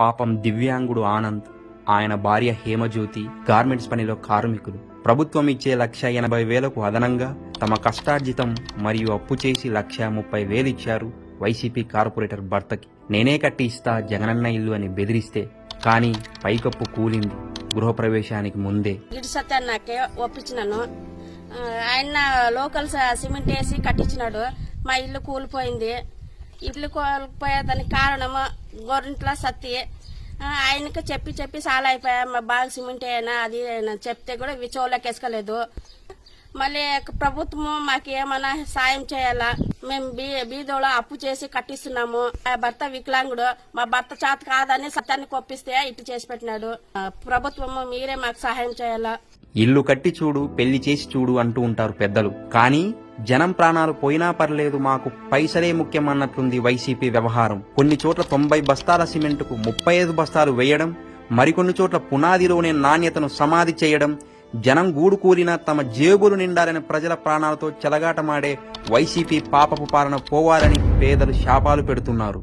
పాపం దివ్యాంగుడు ఆనంద్ ఆయన భార్య హేమజ్యోతి గార్మెంట్స్ పనిలో కార్మికులు. ప్రభుత్వం ఇచ్చే లక్ష ఎనభై వేలకు అదనంగా తమ కష్టార్జితం మరియు అప్పు చేసి లక్ష ముప్పై వేలు ఇచ్చారు వైసీపీ కార్పొరేటర్ భర్తకి. నేనే కట్టి ఇస్తా జగనన్న ఇల్లు అని బెదిరిస్తే కానీ పైకప్పు కూలింది గృహప్రవేశానికి ముందే. గిడి సత్యాన్నకే ఒప్పించినాను. ఆయన లోకల్ సిమెంట్ వేసి కట్టించినాడు. మా ఇల్లు కూలిపోయింది. ఇల్లు కోల్పోయేదానికి కారణము గొర్రెంట్ల సత్తియే ఆయనకి చెప్పి చెప్పి చాలా అయిపోయా. మా బాగా సిమెంట్ అయినా అది అయినా చెప్తే కూడా ఇవి వేసుకోలేదు మళ్ళీ ప్రభుత్వము మాకు ఏమైనా సాయం చేయాలా? మేము బీ బీదోలో అప్పు చేసి కట్టిస్తున్నాము. ఆ భర్త వికలాంగుడు మా భర్త చేత కాదని సత్యాన్ని కొప్పిస్తే ఇటు చేసి పెట్టినాడు. ప్రభుత్వము మీరే మాకు సహాయం చేయాలా? ఇల్లు కట్టి చూడు పెళ్ళి చేసి చూడు అంటూ ఉంటారు పెద్దలు. కానీ జనం ప్రాణాలు పోయినా పర్లేదు మాకు పైసలే ముఖ్యమన్నట్లుంది వైసీపీ వ్యవహారం. కొన్ని చోట్ల తొంభై బస్తాల సిమెంటుకు ముప్పై ఐదు బస్తాలు వేయడం మరికొన్ని చోట్ల పునాదిలోనే నాణ్యతను సమాధి చేయడం జనం గూడు కూలిన తమ జేబులు నిండాలని ప్రజల ప్రాణాలతో చెలగాటమాడే వైసీపీ పాపపు పాలన పోవాలని పేదలు శాపాలు పెడుతున్నారు.